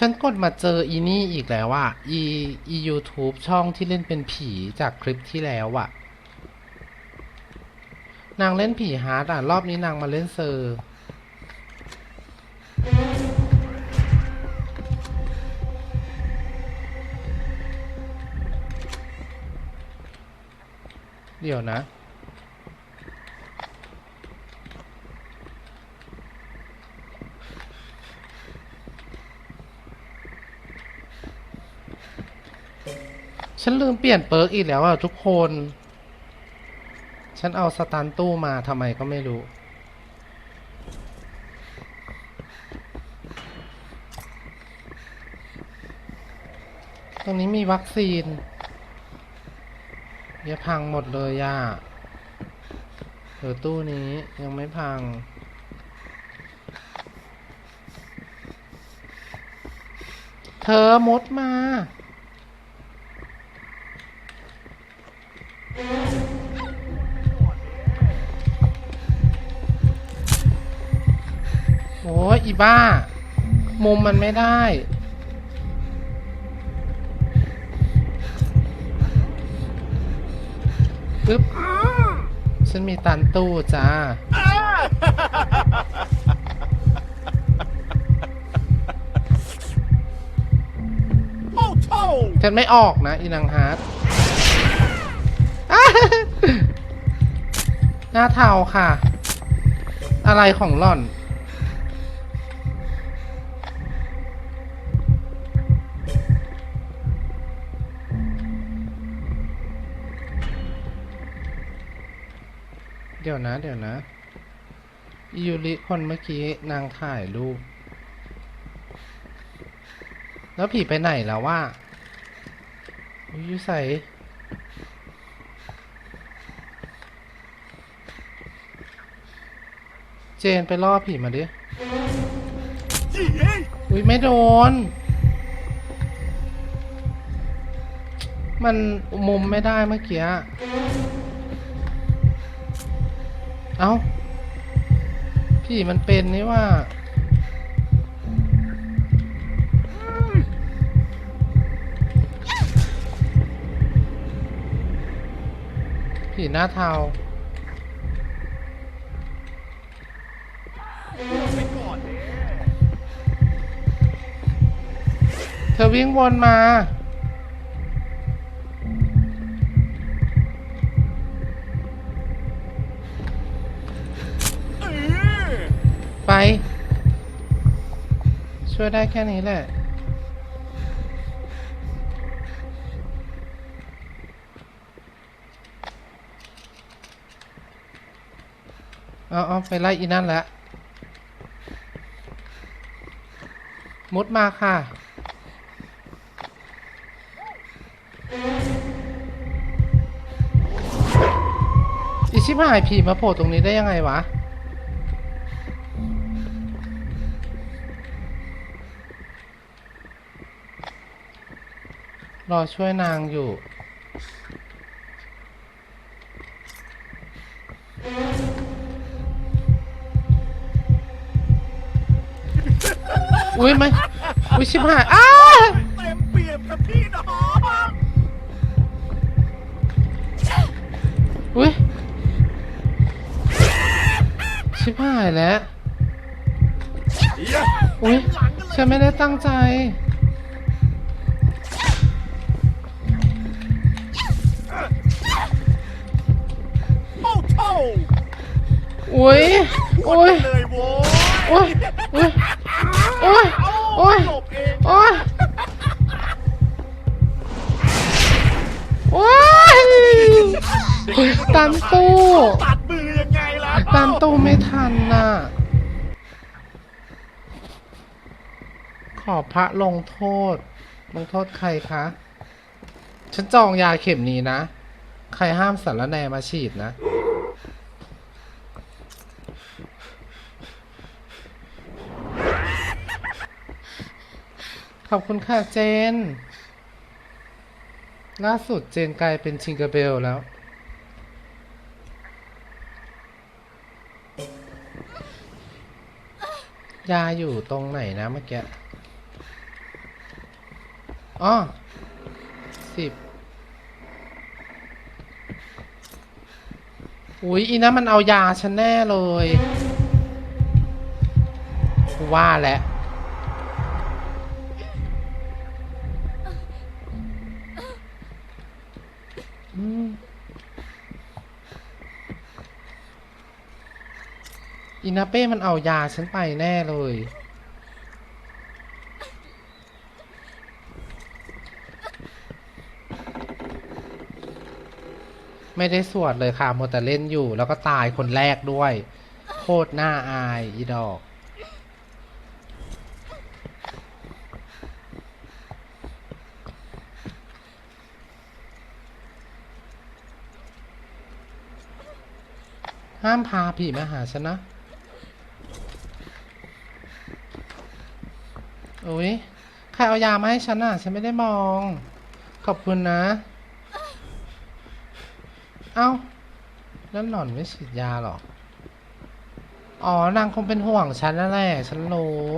ฉันกดมาเจออีนี่อีกแล้วอะอีอี YouTube ช่องที่เล่นเป็นผีจากคลิปที่แล้วอะนางเล่นผีฮาร์ดอะรอบนี้นางมาเล่นเซอร์เดี๋ยวนะ ฉันลืมเปลี่ยนเปิร์กอีกแล้วอะทุกคน ฉันเอาสตันตู้มาทำไมก็ไม่รู้ ตรงนี้มีวัคซีนอย่าพังหมดเลยย่าเออตู้นี้ยังไม่พังเธอมดมา อีบ้า มุมมันไม่ได้ ปึ๊บ ฉันมีตันตู้จ้า ฉันไม่ออกนะ อีนางฮาร์ดหน้าเทาค่ะ อะไรของหล่อน ดี๋ยวนะ เดี๋ยวนะยูริคนเมื่อกี้นางถ่ายรูป แล้วผีไปไหนแล้วว่ายูใส่เจนไปล่อผีมาดิ อุ้ยไม่โดน มันมุมไม่ได้เมื่อกี้ เอ้าผีมันเป็นนี่ว่าผีหน้าเทาเธอวิ่งวนมา ช่วยได้แค่นี้แหละ เอาเอาไปไล่อีนั่นแล้ว มุดมาค่ะอีชิบหายผีมาโผล่ตรงนี้ได้ยังไงวะ รอช่วยนางอยู่ อุ้ยไม่อุ้ยชิบหายอ้าเต็มเปี่ยมกับพี่น้องอุ้ยชิบหายแล้วอุ้ยฉันไม่ได้ตั้งใจ อุ้ยอุ้ยเลยโว้อุ้ยอุ้ยอุ้ยโอ้โอ้ยหลบเองโอ้ยโอ้ยตันตู้ตัดมือยังไงล่ะตันตู้ไม่ทันน่ะ ขอพระลงโทษ ลงโทษใครคะ ฉันจองยาเข็มนี้นะ ใครห้ามสารแนมาฉีดนะ ขอบคุณค่ะเจน ล่าสุดเจนกลายเป็นชิงกอร์เบลแล้ว ยาอยู่ตรงไหนนะเมื่อกี้อ๋อสิบอุ๊ยอีนั้นมันเอายาฉันแน่เลย ว่าแหล้ว อืมอีนาเป้มันเอายาฉันไปแน่เลย ไม่ได้สวดเลยค่ะมัวแต่เล่นอยู่ แล้วก็ตายคนแรกด้วย โคตรน่าอายอีดอก ห้ามพาผีมาหาฉันนะ โอ้ยใครเอายามาให้ฉันอะ ฉันไม่ได้มอง ขอบคุณนะ เอ้า แล้วหล่อนไม่ฉีดยาหรอ อ๋อ นางคงเป็นห่วงฉันนั่นแหละ ฉันรู้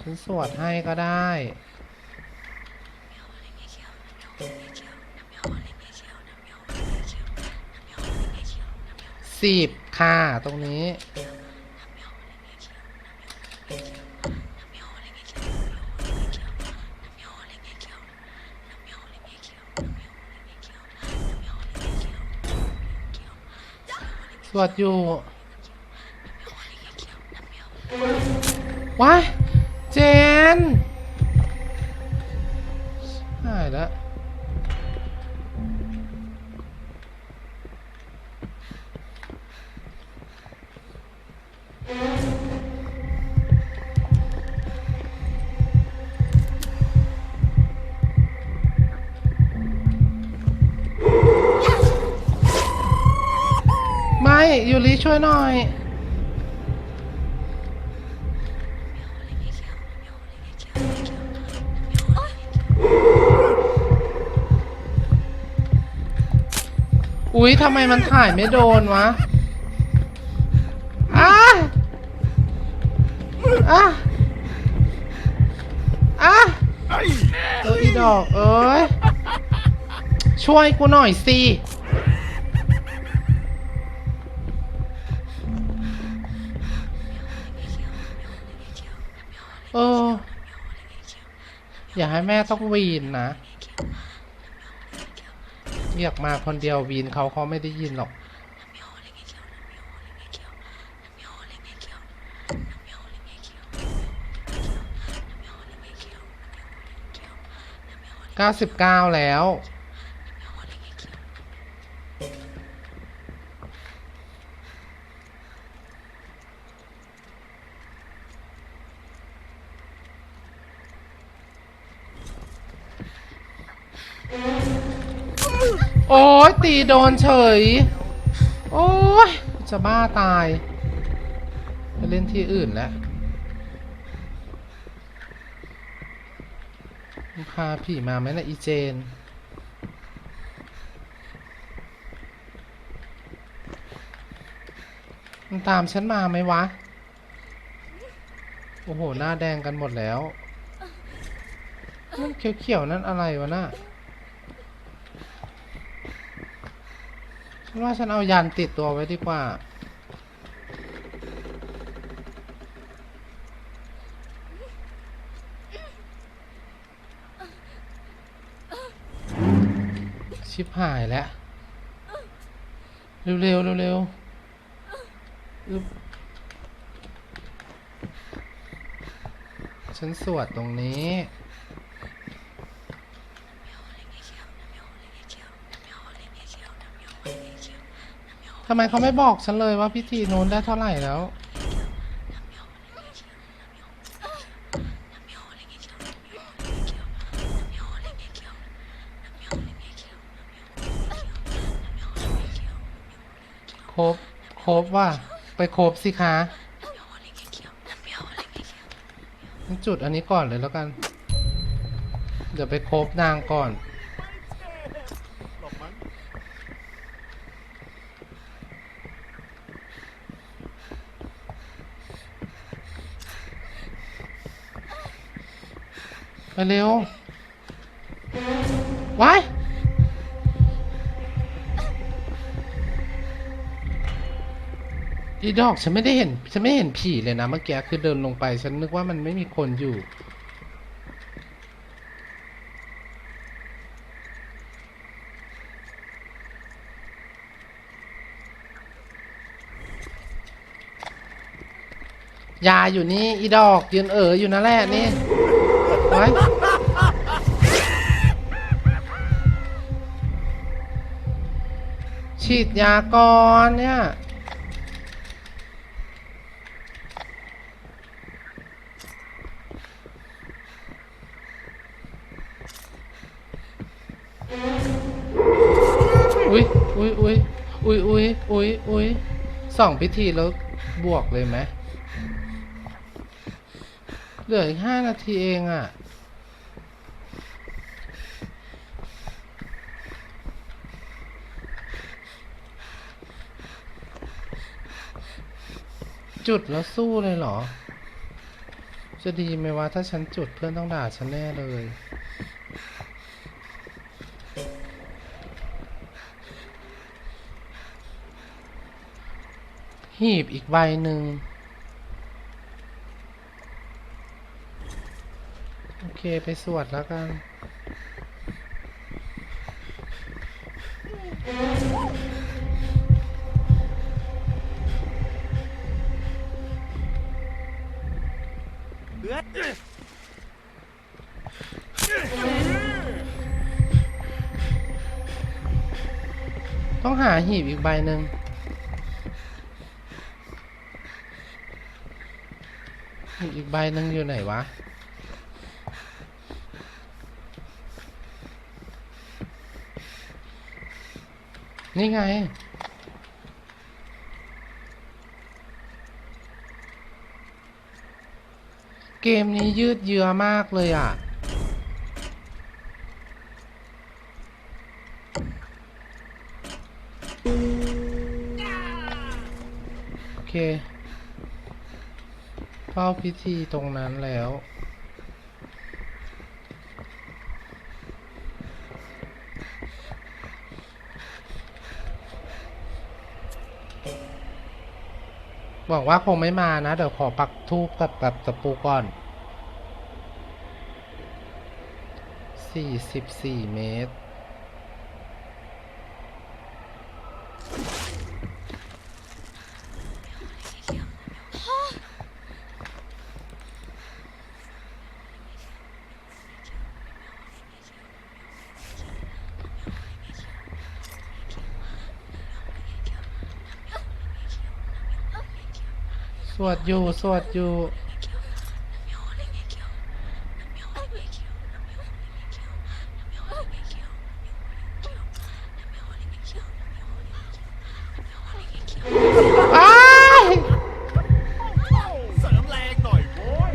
ฉันสวดให้ก็ได้ สิบค่ะ ตรงนี้ สวดอยู่ว้ายเจ ยูริช่วยหน่อย อุ๊ยทำไมมันถ่ายไม่โดนวะอ้าอ้าอ้าไอ้เอออีดอก เอ้ย ช่วยกูหน่อยสิ อย่าให้แม่ต้องวีนนะเรียกมาคนเดียววีนเขาเขาไม่ได้ยินหรอกเก้าสิบเก้าแล้ว โอ้ยตีโดนเฉย โอ้ยจะบ้าตายไปเล่นที่อื่นแล้วพาผีมาไหมนะอีเจน มันตามฉันมาไหมวะ โอ้โห หน้าแดงกันหมดแล้วนั่นเขียวๆ นั่นอะไรวะน่ะ ฉัน ว่าฉันเอายันติดตัวไว้ดีกว่า ชิบหายแล้ว เร็วๆเร็วๆอึ๊บฉันสวดตรงนี้ ทำไมเขาไม่บอกฉันเลยว่าพิธีนู้นได้เท่าไหร่แล้วครบครบว่ะไปครบสิคะจุดอันนี้ก่อนเลยแล้วกัน เดี๋ยวไปครบนางก่อน หลบมั้ง ไปเร็วว้ายอีดอกฉันไม่ได้เห็น ฉันไม่เห็นผีเลยนะเมื่อกี้คือเดินลงไป ฉันนึกว่ามันไม่มีคนอยู่ ยาอยู่นี่ อีดอกยืนเอ๋ออยู่นั่นแหละนี่ ว้ฉีดยาก่อนเนี่ยอุ้ยอุ้ยอุ้ยอุ้ยอุ้ยอุ้ยอุ้ยสองพิธีแล้วบวกเลยไหมเหลืออีกห้านาทีเองอะ่ะ จุดแล้วสู้เลยเหรอ จะดีไหมวะถ้าฉันจุดเพื่อนต้องด่าฉันแน่เลย หีบอีกใบหนึ่งโอเคไปสวดแล้วกัน เลือดต้องหาหีบอีกใบหนึ่งหีบอีกใบหนึ่งอยู่ไหนวะนี่ไง เกมนี้ยืดเยื้อมากเลยอะ โอเคเข้าพิธีตรงนั้นแล้ว บอกว่าคงไม่มานะ เดี๋ยวขอปักทูบกับกับตะปูก่อนสี่สิบสี่เมตร วดอยู่ สวดอยู่ อ้ายเสริมแรงหน่อยโว้ย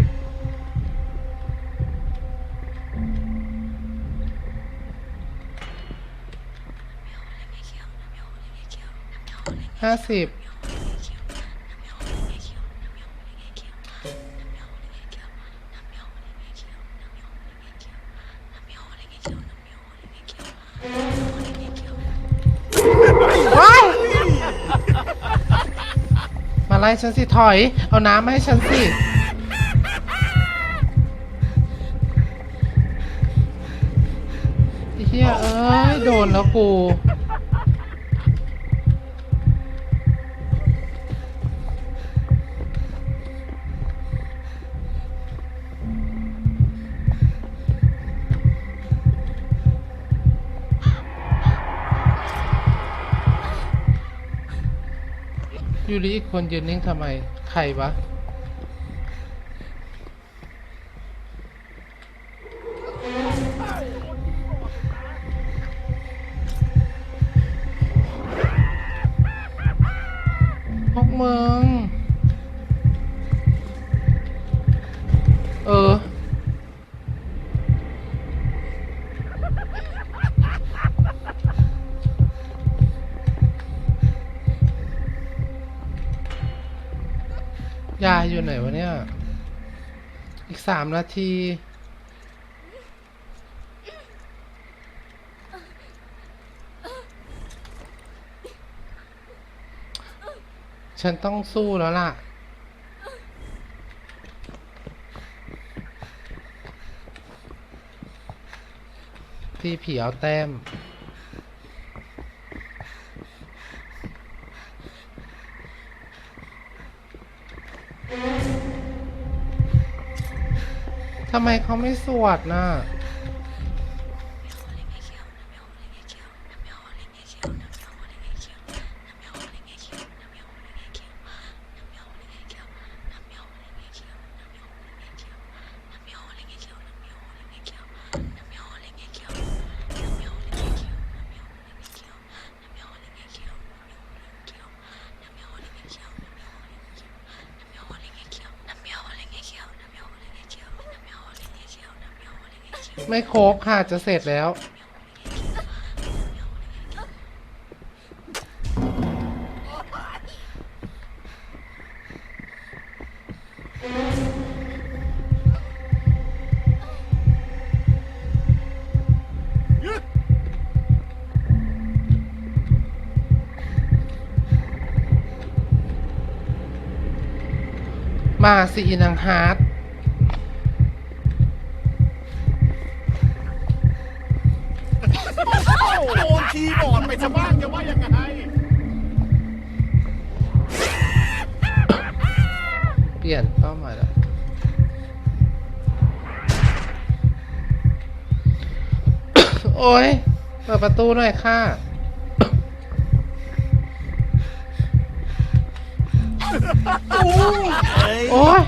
ห้าสิบ ไล่ฉันสิถอย เอาน้ำมาให้ฉันสิ ไอ้เฮียเอ้ย โดนแล้วกู ริอีกคนยืนนิ่งทำไม ใครวะ สามนาที ฉันต้องสู้แล้วล่ะ ที่ผีเอาแต้มำไมเขาไม่สวดน่ะ ไม่ครบค่ะจะเสร็จแล้ว มาสิอีนางฮาร์ด โอ้ย เปิดประตูหน่อยค่ะโอ้ยเอ้ย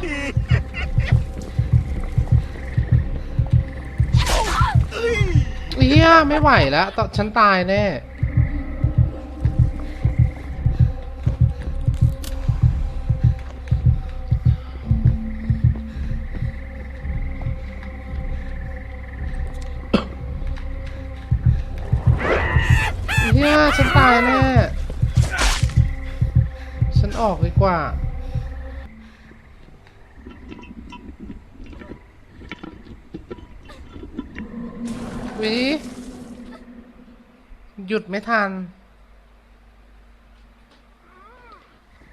เฮียไม่ไหวแล้วตอนฉันตายแน่ เฮียฉันตายแน่ฉันออกดีกว่า วิ หยุดไม่ทัน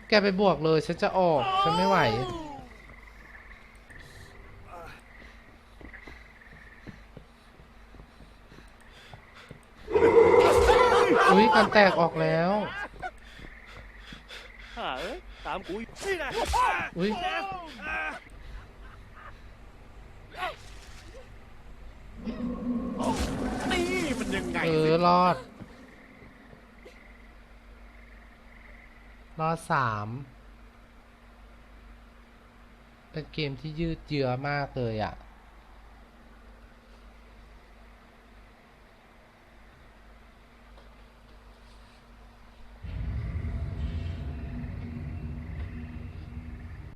แกไปบวกเลย ฉันจะออก ฉันไม่ไหว อุ้ย กันแตกออกแล้วห่าเอ้ยตามกูอีกนี่นะอุ้ยนี่มันยังไงเอสิอรอด รอดสามเป็นเกมที่ยืดเยื้อมากเลยอะ